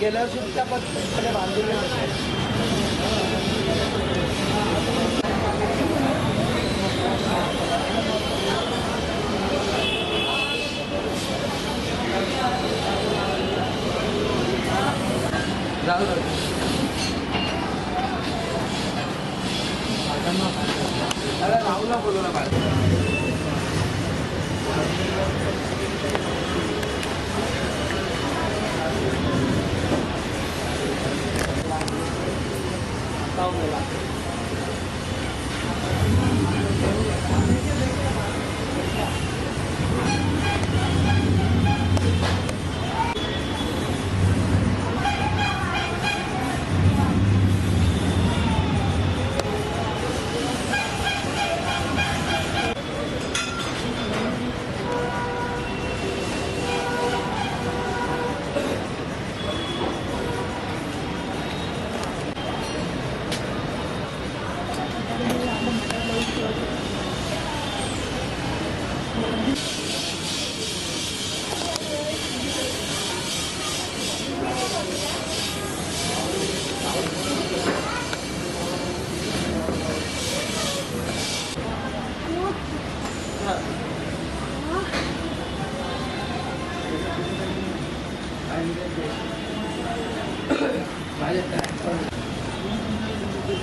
गेल्या सुद्धा त्या पद्धतीने Tao người bạn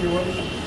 जरा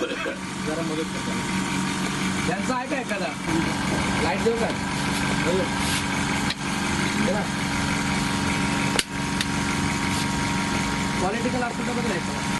जरा मदत कर त्यांचा आहे का एखादा लाइट देऊ का बोल. जरा. पॉलिटिकल असेल तर बघायचं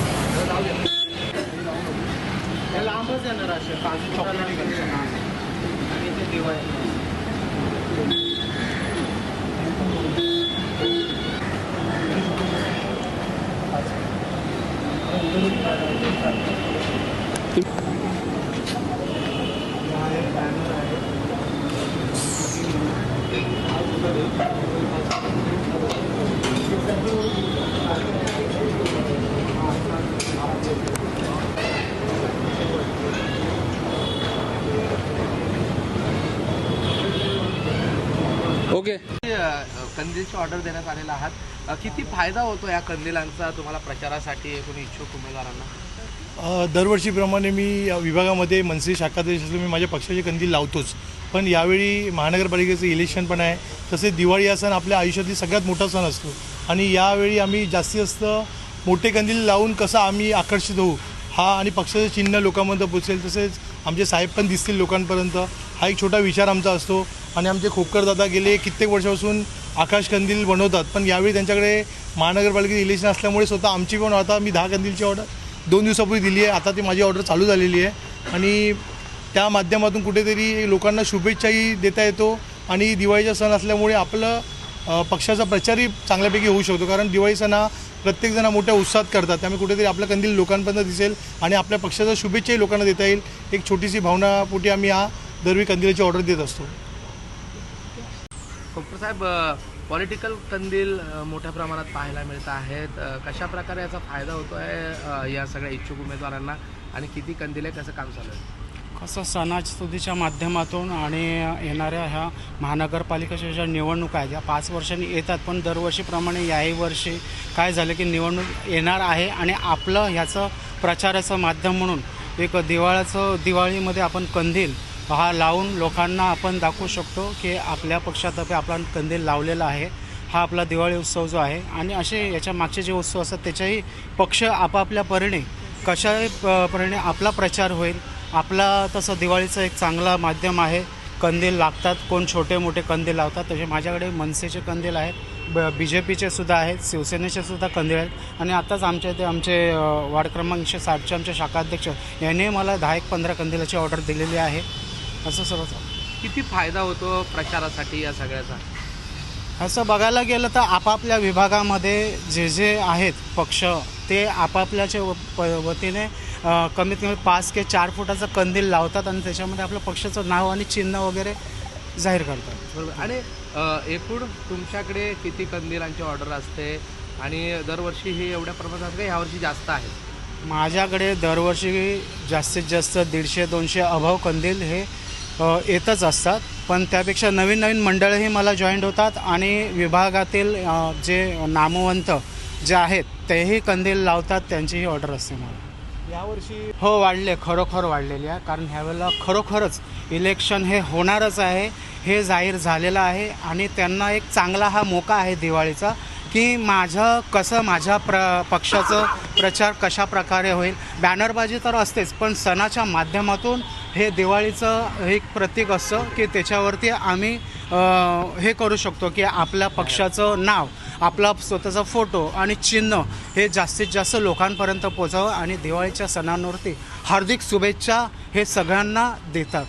食好先做呢個食飯。Thank. ओके. कंदीलची ऑर्डर देण्यात आलेला आहात. किती फायदा होतो या कंदिलांचा तुम्हाला प्रचारासाठी कोणी इच्छुक उमेदवारांना? दरवर्षीप्रमाणे मी या विभागामध्ये मनसे शाखाध्यक्ष असलो मी माझ्या पक्षाचे कंदील लावतोच. पण यावेळी महानगरपालिकेचं इलेक्शन पण आहे. तसेच दिवाळी हा सण आपल्या आयुष्यातील सगळ्यात मोठा सण असतो. आणि यावेळी आम्ही जास्तीत जास्त मोठे कंदील लावून कसं आम्ही आकर्षित होऊ हा आणि पक्षाचं चिन्ह लोकांपर्यंत पोचेल तसेच आमचे साहेब पण दिसतील लोकांपर्यंत. हा एक छोटा विचार आमचा असतो. आणि आमचे खोपकर दादा गेले कित्येक वर्षापासून आकाश कंदील बनवतात पण यावेळी त्यांच्याकडे महानगरपालिकेचं इलेक्शन असल्यामुळे स्वतः आमची पण आता मी दहा कंदीलची ऑर्डर दोन दिवसापूर्वी दिली आहे. आता ती माझी ऑर्डर चालू झालेली आहे. आणि त्या माध्यमातून कुठेतरी लोकांना शुभेच्छाही देता येतो आणि दिवाळीचा सण असल्यामुळे आपलं पक्षाचा प्रचारही चांगल्यापैकी होऊ शकतो. कारण दिवाळी सण हा प्रत्येकजण मोठ्या उत्साहात करतात. त्यामुळे कुठेतरी आपला कंदील लोकांपर्यंत दिसेल आणि आपल्या पक्षाचा शुभेच्छाही लोकांना देता येईल. एक छोटीशी भावनापोटी आम्ही हा दरवी कंदिलाची ऑर्डर देत असतो. खोपकर साहेब पॉलिटिकल कंदील मोठ्या प्रमाणात पाहायला मिळत आहेत. कशा प्रकारे याचा फायदा होतो आहे या सगळ्या इच्छुक उमेदवारांना आणि किती कंदील आहे कसं काम चालू आहे? कसं सणासुदीच्या माध्यमातून आणि येणाऱ्या ह्या महानगरपालिकेच्या ज्या निवडणुका आहेत या पाच वर्षांनी येतात पण दरवर्षीप्रमाणे याही वर्षी काय झालं की निवडणूक येणार आहे आणि आपलं ह्याचं प्रचाराचं माध्यम म्हणून एक दिवाळ्याचं दिवाळीमध्ये आपण कंदील हा लावून लोकांना आपण दाखवू शकतो की आपल्या पक्षातर्फे आपला कंदील लावलेला आहे. हा आपला दिवाळी उत्सव जो आहे आणि असे याच्या मागचे जे उत्सव असतात त्याच्याही पक्ष आपापल्या परीने कशा परीने आपला प्रचार होईल. आपला तसं दिवाळीचं एक चांगला माध्यम आहे. कंदील लागतात. कोण छोटे मोठे कंदील लावतात. तसे माझ्याकडे मनसेचे कंदील आहेत. ब बी जे पीचे सुद्धा आहेत. शिवसेनेचे सुद्धा कंदील आहेत. आणि आताच आमच्या इथे आमचे वार्ड क्रमांक एकशे साठचे आमचे शाखाध्यक्ष यांनी मला दहा एक पंधरा कंदिलाची ऑर्डर दिलेली आहे. असं सर्व किती फायदा होतो प्रचारासाठी या सगळ्याचा? असं बघायला गेलं तर आपापल्या विभागामध्ये जे जे आहेत पक्ष ते आपापल्याच्या प- वतीने कमीत कमी पाच ते चार फुटाचं कंदील लावतात आणि त्याच्यामध्ये आपलं पक्षाचं नाव आणि चिन्ह वगैरे जाहीर करतात. बरोबर. आणि एकूण तुमच्याकडे किती कंदिलांची ऑर्डर असते? आणि दरवर्षी हे एवढ्या प्रमाणात का? यावर्षी जास्त आहे? माझ्याकडे दरवर्षी जास्तीत जास्त दीडशे दोनशे अभाव कंदील हे येतच असतात. पण त्यापेक्षा नवीन नवीन मंडळही मला जॉईंट होतात आणि विभागातील जे नामवंत जे आहेत तेही कंदील लावतात त्यांचीही ऑर्डर असते मला. यावर्षी हो वाढले. खरोखर वाढलेली आहे. कारण ह्यावेळेला खरोखरच इलेक्शन हे होणारच आहे. हे जाहीर झालेलं आहे. आणि त्यांना एक चांगला हा मोका आहे दिवाळीचा की माझं कसं माझ्या प्र पक्षाचं प्रचार कशा प्रकारे होईल? बॅनरबाजी तर असतेच पण सणाच्या माध्यमातून हे दिवाळीचं एक प्रतीक असतं की त्याच्यावरती आम्ही हे करू शकतो की आपल्या पक्षाचं नाव आपला स्वतःचा फोटो आणि चिन्ह हे जास्तीत जास्त लोकांपर्यंत पोचावं आणि दिवाळीच्या सणांवरती हार्दिक शुभेच्छा हे सगळ्यांना देतात.